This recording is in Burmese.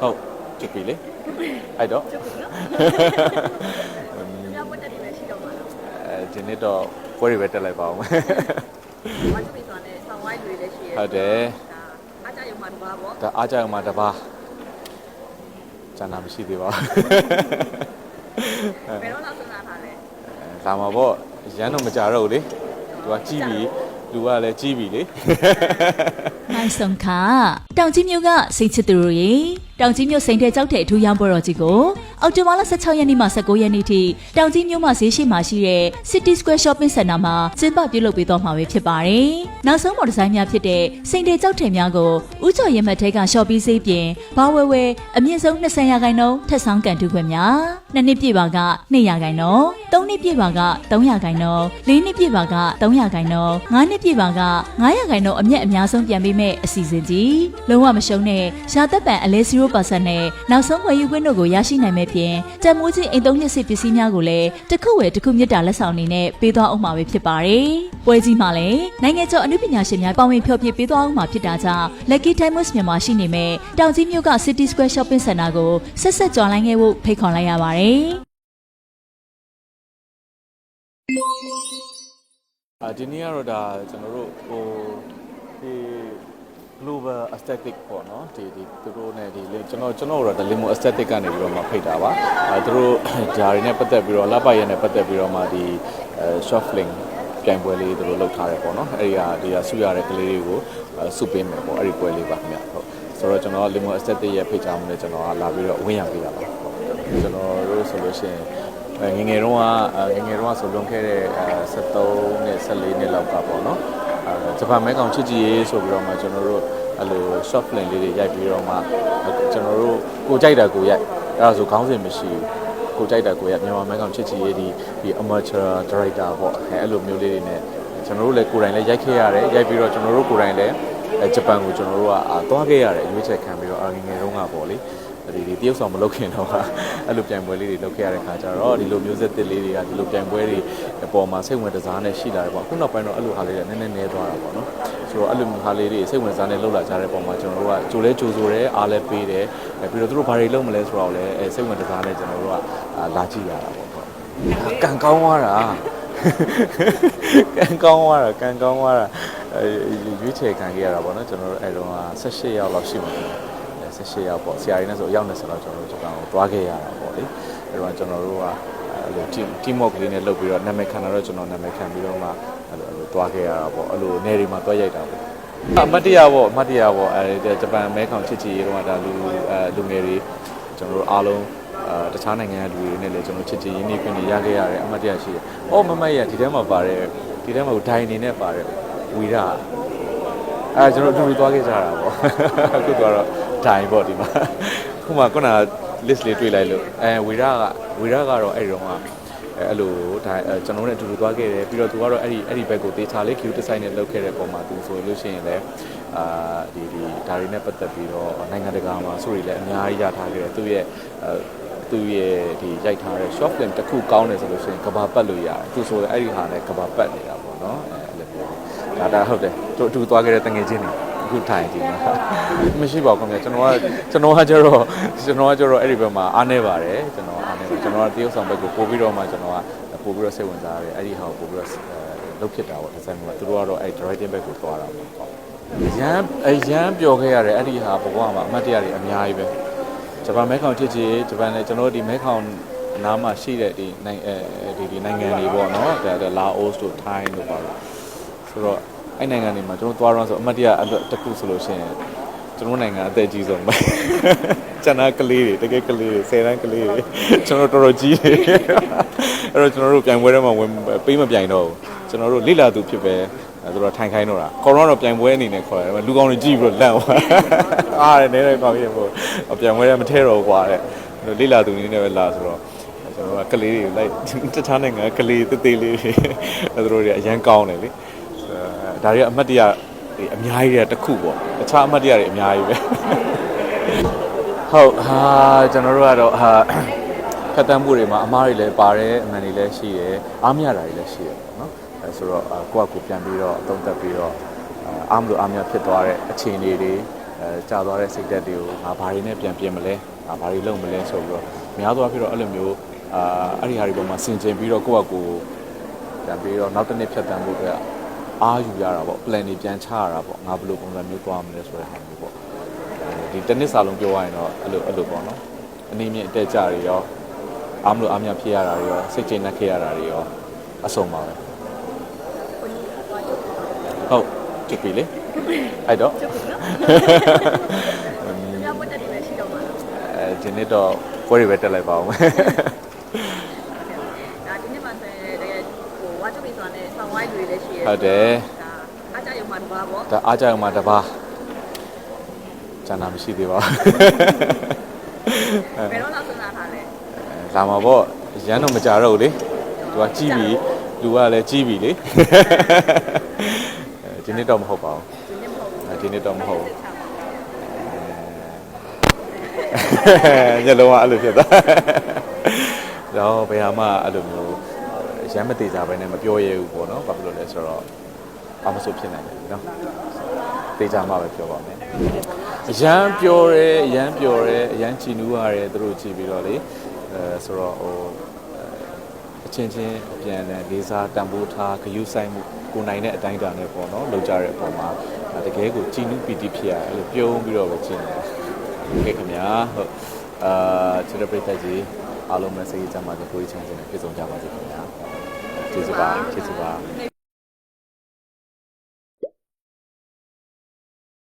ဟုတ်ချစ်ပြီလေအဲ့တော့မြောက်ဝတ်တက်တွေပဲရှိတော့မှာလားအဲဒီနေ့တော့ပွဲတွေပဲတက်လိုက်ပါအောင်။ဝတ်တက်ဆိုတာနဲ့ဆောင်းဝိုင်းတွေလည်းရှိရဲဟုတ်တယ်ဒါအားကြရုံမှာတပါပေါ့ဒါအားကြောင်မှာတပါကျန်တာမရှိသေးပါဘူး။ဘယ်တော့လောက်စဉ်းစားထားလဲလာမှာပေါ့ရမ်းတော့မကြတော့ဘူးလေသူကကြီးပြီလူကလည်းကြီးပြီလေနိုင်ဆုံးခတောင်ကြီးမြို့ကစိတ်ချစ်သူတို့ရေ တောင်ကြီးမြို့စိန်တဲ့ကြောက်တဲ့အထူးရောင်းပွဲတော်ကြီးကိုအောက်တိုဘာလ16ရက်နေ့မှ19ရက်နေ့ထိတောင်ကြီးမြို့မှာဈေးရှိမှရှိတဲ့ City Square Shopping Center မှာကျင်းပပြုလုပ်ပေးသွားမှာပဲဖြစ်ပါတယ်။နောက်ဆုံးပေါ်ဒီဇိုင်းများဖြစ်တဲ့စိန်တဲ့ကြောက်တဲ့များကိုဥကျော်ရင်မတ်ထဲက shopping ဈေးပြင်ဘာဝဲဝဲအမြင့်ဆုံး20ရာခိုင်နှုန်းထက်ဆောင်ကန်တူခွင့်များနှစ်နှစ်ပြည့်ပါက2ရာခိုင်နှုန်းသုံးနှစ်ပြည့်ပါက3ရာခိုင်နှုန်းလေးနှစ်ပြည့်ပါက3ရာခိုင်နှုန်းငါးနှစ်ပြည့်ပါက9ရာခိုင်နှုန်းအမြတ်အများဆုံးပြန်ပေးမဲ့အစီအစဉ်ကြီးလုံးဝမရှုံးတဲ့ရှားသက်ပံအလဲ0%နဲ့နောက်ဆုံးဝယ်ယူခွင့်တို့ကိုရရှိနိုင်မဲ့ဖြင့်တန်မိုးကြီးအိမ်သုံးနှစ်စစ်ပစ္စည်းများကိုလည်းတစ်ခုဝယ်တစ်ခုမြတ်တာလက်ဆောင်အနေနဲ့ပေးသွားအောင်မှာပဲဖြစ်ပါတယ်။ပွဲကြီးမှာလည်းနိုင်ငံကျော်အမှုပညာရှင်များပါဝင်ဖျော်ဖြေပေးသွားအောင်မှာဖြစ်တာကြောင့် Lucky Diamonds မြန်မာရှိနေမဲ့တောင်ကြီးမြို့က City Square Shopping Center ကိုဆက်ဆက်ကြွားလိုင်းခဲ့ဖို့ဖိတ်ခေါ်လိုက်ရပါတယ်။အာဒီနေ့ကတော့ဒါကျွန်တော်တို့ဟိုဒီ global aesthetic ပေါ့နော်ဒီဒီသူတို့ ਨੇ ဒီကျွန်တော်ကျွန်တော်တို့တော့ limo aesthetic ကနေပြီးတော့မှဖိတ်တာပါအဲသူတို့ဂျာရီနဲ့ပတ်သက်ပြီးတော့လပ်ပရက်နဲ့ပတ်သက်ပြီးတော့မှဒီအဲ short film ပြိုင်ပွဲလေးသူတို့လုပ်ထားတယ်ပေါ့နော်အဲဒီဟာဒီဟာဆုရတဲ့ကလေးတွေကိုဆုပေးမယ်ပေါ့အဲ့ဒီပွဲလေးပါခင်ဗျဟုတ်ဆိုတော့ကျွန်တော် limo aesthetic ရဲ့ဖိတ်ကြားမှုနဲ့ကျွန်တော်ကလာပြီးတော့ဝင်ရပေးတာပါဟုတ်ကျွန်တော်တို့ဆိုလို့ရှိရင်ငငယ်တုန်းကငငယ်တုန်းကဆိုလွန်ခဲ့တဲ့73နဲ့14နှစ်လောက်ကပေါ့နော်အဲ ဂျပန်မဲကောင်ချစ်ကြည်ရေးဆိုပြီးတော့မှကျွန်တော်တို့အဲ့လို short film လေးတွေရိုက်ပြီးတော့မှကျွန်တော်တို့ကိုကြိုက်တာကိုရိုက်အဲ့ဒါဆိုခေါင်းစဉ်မရှိဘူးကိုကြိုက်တာကိုရိုက်မြန်မာမဲကောင်ချစ်ကြည်ရေးဒီဒီ amateur director ပေါ့အဲအဲ့လိုမျိုးလေးတွေနဲ့ကျွန်တော်တို့လည်းကိုယ်တိုင်လည်းရိုက်ခဲ့ရတယ်ရိုက်ပြီးတော့ကျွန်တော်တို့ကိုယ်တိုင်လည်းဂျပန်ကိုကျွန်တော်တို့ကသွားခဲ့ရတယ်ရွေးချယ်ခံပြီးတော့ငငယ်တုန်းကပေါ့လေ ဒီဒီတရုတ်ဆောင်မလုပ်ခင်တော့အဲ့လိုပြိုင်ပွဲလေးတွေလုပ်ခဲ့ရတဲ့ခါကျတော့ဒီလိုမျိုးဆက်တစ်လေးတွေကဒီလိုပြိုင်ပွဲတွေအပေါ်မှာစိတ်ဝင်စားနဲ့ရှိလာတယ်ပေါ့ခုနောက်ပိုင်းတော့အဲ့လိုဟာလေးတွေနည်းနည်းနည်းသွားတာပေါ့နော်ဆိုတော့အဲ့လိုဟာလေးတွေစိတ်ဝင်စားနဲ့လှုပ်လာကြတဲ့ပုံမှာကျွန်တော်တို့ကကြိုလဲကြိုဆိုတယ်အားလဲပေးတယ်ပြီးတော့သူတို့ဘာတွေလုပ်မလဲဆိုတော့လည်းစိတ်ဝင်စားနဲ့ကျွန်တော်တို့ကလာကြည့်ရတာပေါ့ဟုတ်ကံကောင်းသွားတာကံကောင်းသွားတာကံကောင်းသွားတာရွေးချယ်ခံခဲ့ရတာပေါ့နော်ကျွန်တော်တို့အဲ့တော့18ရောက်လောက်ရှိမှာဖြစ်တယ် 18ရောက်ပေါ့ဆရာကြီးနဲ့ဆိုအယောက်20လောက်ကျွန်တော်တို့ဂျပန်ကိုသွားခဲ့ရတာပေါ့လေအဲ့တော့ကျွန်တော်တို့ကအဲ့လို team team work လေးနဲ့လုပ်ပြီးတော့နာမည်ခံတာတော့ကျွန်တော်နာမည်ခံပြီးတော့မှအဲ့လိုအဲ့လိုသွားခဲ့ရတာပေါ့အဲ့လိုနေတွေမှာသွားရိုက်တာပေါ့အမတ်တရပေါ့အမတ်တရပေါ့အဲဂျပန်မဲခေါင်ချစ်ချီရေတော့ဒါလူအဲလူငယ်တွေကျွန်တော်တို့အားလုံးအဲတခြားနိုင်ငံကလူတွေနဲ့လည်းကျွန်တော်ချစ်ချီရင်းနှီးခွင့်တွေရခဲ့ရတယ်အမတ်တရရှိတယ်။အော်မမတ်ရဒီထဲမှာပါတယ်ဒီထဲမှာဒိုင်နေနဲ့ပါတယ်ဝီရအဲကျွန်တော်အတူတူသွားခဲ့ကြတာပေါ့အခုတော့ ဒိုင်ပေါ့ဒီမှာခုမှခုနက list လေးတွေ့လိုက်လို့အဲဝီရကဝီရကတော့အဲ့ဒီတော့ကအဲအဲ့လိုဒါကျွန်တော်တို့နဲ့အတူတူသွားခဲ့တယ်ပြီးတော့သူကတော့အဲ့ဒီအဲ့ဒီဘက်ကိုတေချာလေး queue design နဲ့လုပ်ခဲ့တဲ့ပုံမှာသူဆိုလို့ရှိရင်လည်းအာဒီဒီဒါတွေနဲ့ပတ်သက်ပြီးတော့နိုင်ငံတကာမှာဆိုရီလည်းအများကြီးရထားခဲ့တယ်သူရဲ့အဲသူရဲ့ဒီရိုက်ထားတဲ့ short film တစ်ခုကောင်းတယ်ဆိုလို့ရှိရင်ကဘာပတ်လို့ရတယ်သူဆိုလည်းအဲ့ဒီဟာနဲ့ကဘာပတ်နေတာပေါ့နော်အဲအဲ့လိုမျိုးဒါဒါဟုတ်တယ်သူအတူသွားခဲ့တဲ့တငယ်ချင်းတွေ အခုထိုင်ကြည့်မှာမရှိပါဘူးခင်ဗျာကျွန်တော်ကကျွန်တော်ကကျတော့ကျွန်တော်ကကျတော့အဲ့ဒီဘက်မှာအားနေပါတယ်ကျွန်တော်အားနေပါကျွန်တော်ကတရုတ်ဆောင်ဘက်ကိုပို့ပြီးတော့မှကျွန်တော်ကပို့ပြီးတော့စိတ်ဝင်စားတယ်အဲ့ဒီဟာကိုပို့ပြီးတော့လုတ်ဖြစ်တာပေါ့ဒီဇိုင်းကသူတို့ကတော့အဲ့ directing ဘက်ကိုသွားတာပေါ့ရမ်းအရမ်းပျော်ခဲ့ရတယ်အဲ့ဒီဟာဘဝမှာအမှတ်တရတွေအများကြီးပဲဂျပန်မဲခေါင်ချစ်ချစ်ဂျပန်လည်းကျွန်တော်တို့ဒီမဲခေါင်နားမှာရှိတဲ့ဒီနိုင်အဲဒီဒီနိုင်ငံတွေပေါ့နော်ဒါလာအိုစ်တို့ထိုင်းတို့ပါလို့ဆိုတော့ အဲ့နိုင်ငံတွေမှာကျွန်တော်သွားတော့ဆိုအမှတ်တရတစ်ခုဆိုလို့ရှိရင်ကျွန်တော်နိုင်ငံအသက်ကြီးဆုံးပဲကျန်တာကလေးတွေတကယ်ကလေးတွေဆယ်တန်းကလေးတွေကျွန်တော်တော်တော်ကြီးတယ်အဲ့တော့ကျွန်တော်တို့ပြိုင်ပွဲထဲမှာဝင်ပေးမပြိုင်တော့ဘူးကျွန်တော်တို့လိလာသူဖြစ်ပဲအဲဆိုတော့ထိုင်ခိုင်းတော့တာကော်ရောတော့ပြိုင်ပွဲအနေနဲ့ခေါ်တယ်လူကောင်းတွေကြည့်ပြီးတော့လန့်သွားအားတယ်နည်းနည်းကောင်းရင်ပေါ့ပြိုင်ပွဲထဲမထဲတော့ကွာတဲ့လိလာသူအနေနဲ့ပဲလာဆိုတော့ကျွန်တော်ကကလေးတွေလိုက်တခြားနိုင်ငံကလေးသေးသေးလေးတွေအဲတို့တွေအရန်ကောင်းတယ်လေ ဒါတွေကအမှတ်တရအများကြီးတဲ့တစ်ခုပေါ့တခြားအမှတ်တရတွေအများကြီးပဲဟုတ်ဟာကျွန်တော်တို့ကတော့ဟာဖတ်တမ်းမှုတွေမှာအမားတွေလည်းပါတယ်အမှန်တွေလည်းရှိတယ်အားမရတာတွေလည်းရှိတယ်ပေါ့နော်အဲဆိုတော့ကိုယ့်အကူပြန်ပြီးတော့အသုံးသက်ပြီးတော့အားမလို့အားမရဖြစ်သွားတဲ့အခြေအနေတွေအဲအဲကြာသွားတဲ့စိတ်သက်တွေကိုငါဘာတွေနဲ့ပြန်ပြင်မလဲငါဘာတွေလုပ်မလဲဆိုပြီးတော့များသောအားဖြင့်တော့အဲ့လိုမျိုးအာအဲ့ဒီဟာတွေပေါ်မှာဆင်ခြင်ပြီးတော့ကိုယ့်အကူပြန်ပြီးတော့နောက်တစ်နေ့ဖြတ်တန်းဖို့အတွက် အားယူရတာပေါ့ plan တွေပြန်ချရတာပေါ့ငါဘယ်လိုပုံစံမျိုးသွားမလဲဆိုတဲ့ဟာမျိုးပေါ့အဲဒီတစ်နှစ်စာလုံးပြောရရင်တော့အဲ့လိုအဲ့လိုပေါ့နော်အနေမြင့်အတက်ကြတွေရောအားမလို့အားမရဖြစ်ရတာတွေရောစိတ်ကျဉ်နှက်ခဲ့ရတာတွေရောအဆုံးပါပဲကိုကြီးသွားချုပ်ပြီးတော့ဟုတ်ကြည့်ပြီလေအဲ့တော့ချုပ်ပြီးနော်။မြောက်ဝတ်တက်တွေပဲရှိတော့မှာလားအဲဒီနေ့တော့ပွဲတွေပဲတက်လိုက်ပါဦးမယ် ။ဒါဒီနေ့မှဆိုရင်တကယ်ဟိုဝါချုပ်ပြီးဆိုတာနဲ့ဆောင်းဝိုင်းတွေလည်းရှိရဲ ဟုတ်တယ်ဒါအားကြရုံမှာဘာပေါ့ဒါအားကြအောင်မှာတစ်ပါးကျန်တာမရှိသေးပါဘူးဘယ်တော့လောက်စဉ်းစားထားလဲအဲလာမှာပေါ့ရမ်းတော့မကြတော့ဘူးလေသူကကြီးပြီလူကလည်းကြီးပြီလေအဲဒီနေ့တော့မဟုတ်ပါဘူးဒီနေ့မဟုတ်ဘူးအဲဒီနေ့တော့မဟုတ်ဘူးစိတ်ချပါဘူးညလုံးကအဲ့လိုဖြစ်သွားတော့ဘယ်ဟာမှအဲ့လိုမျိုး ရမ်းမသေးကြပဲနဲ့မပြောရဲဘူးပေါ့နော်ဘာဖြစ်လို့လဲဆိုတော့ဘာမဆိုဖြစ်နိုင်တယ်နော်သေချာမှပဲပြောပါမယ်အရန်ပြောရဲအရန်ပြောရဲအရန်ချီနူးရတယ်သူတို့ကြည့်ပြီးတော့လေအဲဆိုတော့ဟိုအချင်းချင်းအပြန်လဲလေးစားတန်ဖိုးထားဂရုစိုက်မှုကိုနိုင်တဲ့အတိုင်းအတာနဲ့ပေါ့နော်လောက်ကြတဲ့အပေါ်မှာတကယ်ကိုချီနူးပီတိဖြစ်ရတယ်အဲ့လိုပြုံးပြီးတော့ပဲကျင်းတယ်ခဲ့ခင်ဗျာဟုတ်အာချစ်တဲ့ပရိသတ်ကြီးအားလုံးပဲစိတ်ကြမ်းပါစေကိုယ်ချမ်းသာနေပြည့်စုံကြပါစေခင်ဗျာ ကျေးဇူးပါကျေးဇူးပါနေ